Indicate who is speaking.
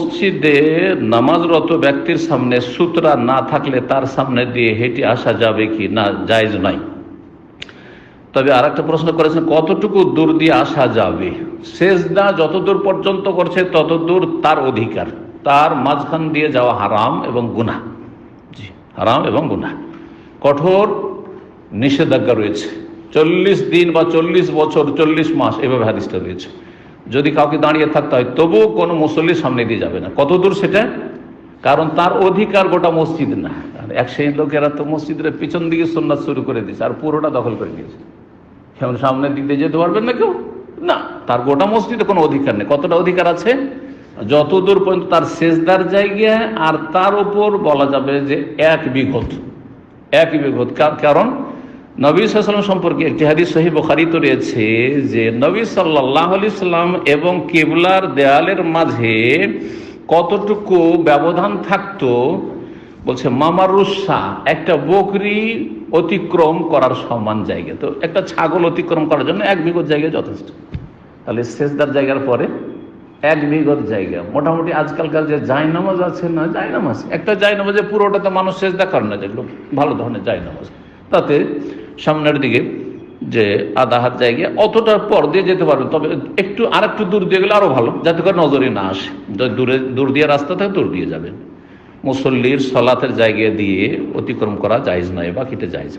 Speaker 1: মসজিদে নামাজরত ব্যক্তির সামনে সুতরা না থাকলে তার সামনে দিয়ে হেঁটে আসা যাবে কি না, জায়জ নাই। তবে আর একটা প্রশ্ন করেছেন, কতটুকু দূর দিয়ে আসা যাবে? শেষদা যত দূর পর্যন্ত করছে তত দূর তার অধিকার। তার মাঝখান দিয়ে যাওয়া হারাম এবং গুনাহ। জি, হারাম এবং গুনাহ। কঠোর নিষেধাজ্ঞা রয়েছে। চল্লিশ দিন বা চল্লিশ বছর, চল্লিশ মাস, এভাবে হাদিসটা রয়েছে। যদি কাউকে দাঁড়িয়ে থাকতে হয়, তবুও কোনো মুসল্লির সামনে দিয়ে যাবে না। কত দূর সেটা? কারণ তার অধিকার গোটা মসজিদ না। এক সেই লোকেরা তো মসজিদের পিছন দিকে সন্ন্যাস শুরু করে দিয়েছে আর পুরোটা দখল করে দিয়েছে কেমন সামনের দিক দিয়ে যেতে পারবেন না কেউ? না, তার গোটা মসজিদে কোনো অধিকার নেই। কতটা অধিকার আছে? যতদূর পর্যন্ত তার শেষদার জায়গা আর তার উপর বলা যাবে যে এক বিঘত। এক বিঘত। কারণ নবী সাল্লাম সম্পর্কে একটি হাদিস সহি বখারিত রয়েছে যে নবী সাল্লাহ আলি সাল্লাম এবং কেবলার দেয়ালের মাঝে কতটুকু ব্যবধান থাকতো? বলছে, মামারুসা, একটা বকরি অতিক্রম করার সমান জায়গা। তো একটা ছাগল অতিক্রম করার জন্য এক বিঘত জায়গা যথেষ্ট। তাহলে শেষদার জায়গার পরে এক বিঘত জায়গা। মোটামুটি আজকালকার যে জায়নামাজ আছে না, জায়নামাজ। একটা জায়নামাজে পুরোটা তো মানুষ শেষদা করে না, যেগুলো ভালো ধরনের জায়নামাজ। তাতে সামনের দিকে যে আধা হাত জায়গা অতটা পর দিয়ে যেতে পারবে। তবে একটু আর একটু দূর দিয়ে গেলে আরও ভালো, যাতে করে নজরে না আসে। দূরে, দূর দিয়ে রাস্তা থাকে, দূর দিয়ে যাবেন মুসল্লির সলাতের জায়গা দিয়ে অতিক্রম করা যাইজ নয় বাকিটা যায়জ